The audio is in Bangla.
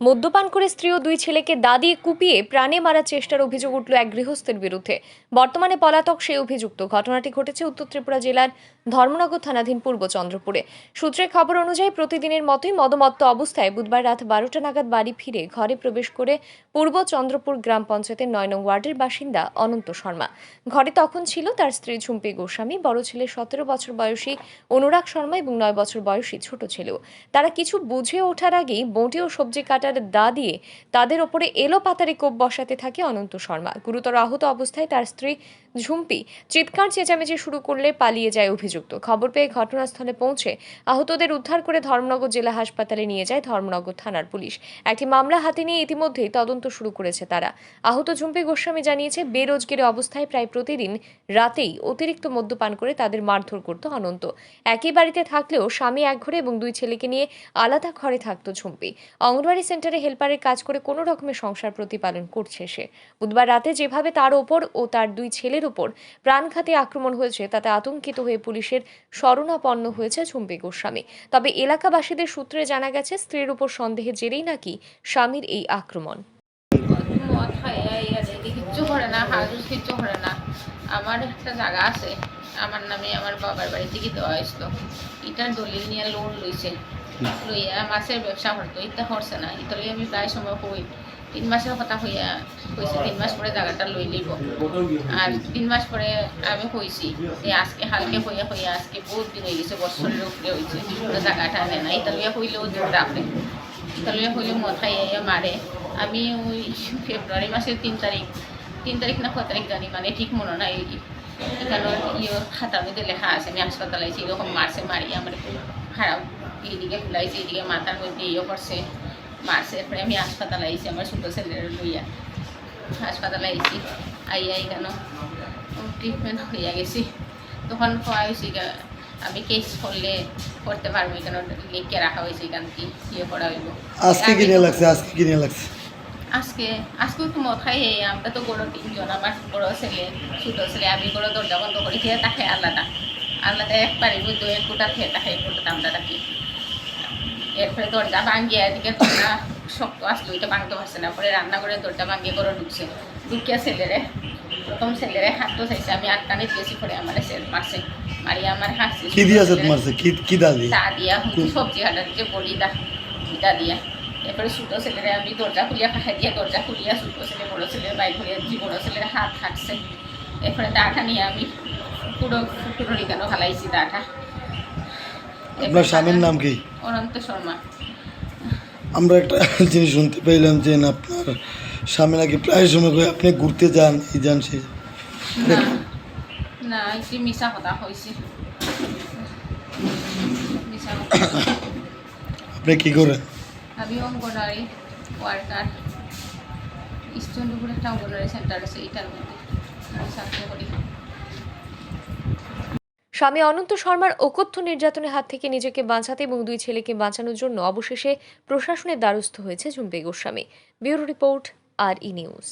মদ্যপান করে স্ত্রী ও দুই ছেলেকে দা দিয়ে কুপিয়ে প্রাণে মারার চেষ্টার অভিযোগ উঠল এক গৃহস্থের বিরুদ্ধে। বর্তমানে পলাতক সেই অভিযুক্ত। ঘটনাটি ঘটেছে উত্তর ত্রিপুরা জেলার ধর্মনগর থানাধীন পূর্ব চন্দ্রপুরে। সূত্রের খবর অনুযায়ী প্রতিদিনের মতোই মদমত্ত অবস্থায় বুধবার রাত বারোটা নাগাদ বাড়ি ফিরে ঘরে প্রবেশ করে পূর্ব চন্দ্রপুর গ্রাম পঞ্চায়েতের নয় নং ওয়ার্ডের বাসিন্দা অনন্ত শর্মা। ঘরে তখন ছিল তার স্ত্রী ঝুম্পি গোস্বামী, বড় ছেলে সতেরো বছর বয়সী অনুরাগ শর্মা এবং নয় বছর বয়সী ছোট ছেলেও। তারা কিছু বুঝে ওঠার আগেই বঁটি ও সবজি কাটার দা দিয়ে তাদের ওপরে এলো পাতারে কোপ বসাতে থাকে অনন্ত শর্মা। গুরুতর আহত অবস্থায় তার স্ত্রী ঝুম্পি চিৎকার, চেঁচামেচি শুরু করলে পালিয়ে যায় অভিযুক্ত। খবর পেয়ে ঘটনাস্থলে পৌঁছে আহতদের উদ্ধার করে ধর্মনগর জেলা হাসপাতালে নিয়ে যায় ধর্মনগর থানার পুলিশ। একটি মামলা হাতে নিয়ে ইতিমধ্যেই তদন্ত শুরু করেছে তারা। আহত ঝুম্পি গোস্বামী জানিয়েছে, বেরোজগারি অবস্থায় প্রায় প্রতিদিন রাতেই অতিরিক্ত মদ্যপান করে তাদের মারধর করত অনন্ত। একই বাড়িতে থাকলেও স্বামী এক ঘরে এবং দুই ছেলেকে নিয়ে আলাদা ঘরে থাকতো ঝুম্পি। অঙ্গনওয়াড়ি সেন্টারে হেল্পারের কাজ করে কোনো রকমের সংসার প্রতিপালন করছে সে। বুধবার রাতে যেভাবে তার ওপর ও তার দুই ছেলের ওপর প্রাণঘাতী আক্রমণ হয়েছে তাতে আতঙ্কিত হয়ে পুলিশের শরণাপন্ন হয়েছে ঝুম্পি গোস্বামী। তবে এলাকাবাসীদের সূত্রে জানা গেছে স্ত্রীর উপর সন্দেহের জেরেই নাকি স্বামীর এই আক্রমণ। কিচ্ছু করে না হাজুস কিচ্ছু করে না আমার একটা জায়গা আছে আমার নামে আমার বাবার বাড়ি থেকে দেওয়া হয়েছিল। ইটার দলিল নিয়ে লোন লইছে। লইয়া মাছের ব্যবসা করতো ইটা করছে না। ইটা লইয়া আমি প্রায় সময় কই তিন মাসের কথা হইয়া কইছে তিন মাস পরে জায়গাটা লই লইব। আর তিন মাস পরে আমি কইছি যে আজকে হালকে হইয়া হইয়া আজকে বহুত দিন হয়ে গেছে বছরের উপরে হয়েছে জায়গাটা আনে না ইটা লইয়া হইলেও রাখে তাহলে হইলে মদ খাইয়া মারে। আমি ওই ফেব্রুয়ারি মাসের তিন তারিখ তিন তারিখ না কয় তারিখ জানি মানে ঠিক মনে নাই এখানে ইয়ে খাতার মধ্যে লেখা আছে আমি হাসপাতালে এরকম মারছে মারি আমার খারাপ এইদিকে ফুলাইছে এইদিকে মাথার মধ্যে ইয়ে করছে। মারছে এরপরে আমি হাসপাতালে আইছি আমার ছোটো ছেলের লইয়া। হাসপাতালে আইছি আইয়া এখানে ট্রিটমেন্ট হইয়া গেছি। তখন কোয়া হয়েছে আমি কেস করলে করতে পারব এখানে লিখে রাখা হয়েছে এখান থেকে ইয়ে করা হইব। আজকে কিনে লাগছে আজকে কিনে লাগছে। আজকে আজকে মদ খাই আমরা তো বড় তিনজন আমার বড় ছেলে ছোটো ছেলে আমি বড় দরজা বন্ধ করি খেয়ে তাকে আলাদা। আলাদা মধ্যে এক কোটা খেয়ে তাকে কোটা আমরা রাখি এরপরে দরজা ভাঙ্গিয়ে এদিকে দরজা শক্ত আসলো এটা ভাঙতে পারছে না। পরে রান্না করে দরজা ভাঙিয়ে করে ঢুকছে। ঢুকিয়া ছেলেরে প্রথম ছেলেরে হাত তো চাইছে আমি আটকানি দিয়েছি পরে আমার ছেলে মারছে। মারিয়া আমার হাসছে কি দিয়েছে তোমার সে? কি কি দা দিয়ে? দা দিয়া সবজি হাটার যে বড়ি দা দা দিয়া। এরপরে ছোটো ছেলেরা আমি দরজা খুলিয়া পাখা দিয়া দরজা খুলিয়া ছোটো ছেলে বড়ো ছেলে বাইক খুলিয়া জি বড়ো ছেলের হাত হাঁটছে। এরপরে দাটা নিয়ে আমি পুরো পুরোরি কেন ফালাইছি দাটা। আপনার স্বামীর নাম কি? অনন্ত শর্মা। আমরা একটা জিনিস শুনতে পেলাম যে আপনার স্বামী নাকি প্রায় সময় করে আপনি ঘুরতে যান এই যান সেই না একটু মিশা কথা হয়েছে আপনি কি করেন? আমি অঙ্গনওয়াড়ি ওয়ার্কার। ইস্টনপুর একটা অঙ্গনওয়াড়ি সেন্টার আছে এটার মধ্যে আমি চাকরি করি। স্বামী অনন্ত শর্মার অকথ্য নির্যাতনের হাত থেকে নিজেকে বাঁচাতে এবং দুই ছেলেকে বাঁচানোর জন্য অবশেষে প্রশাসনের দ্বারস্থ হয়েছে Jhumpe Goswami. Bureau report, R E news.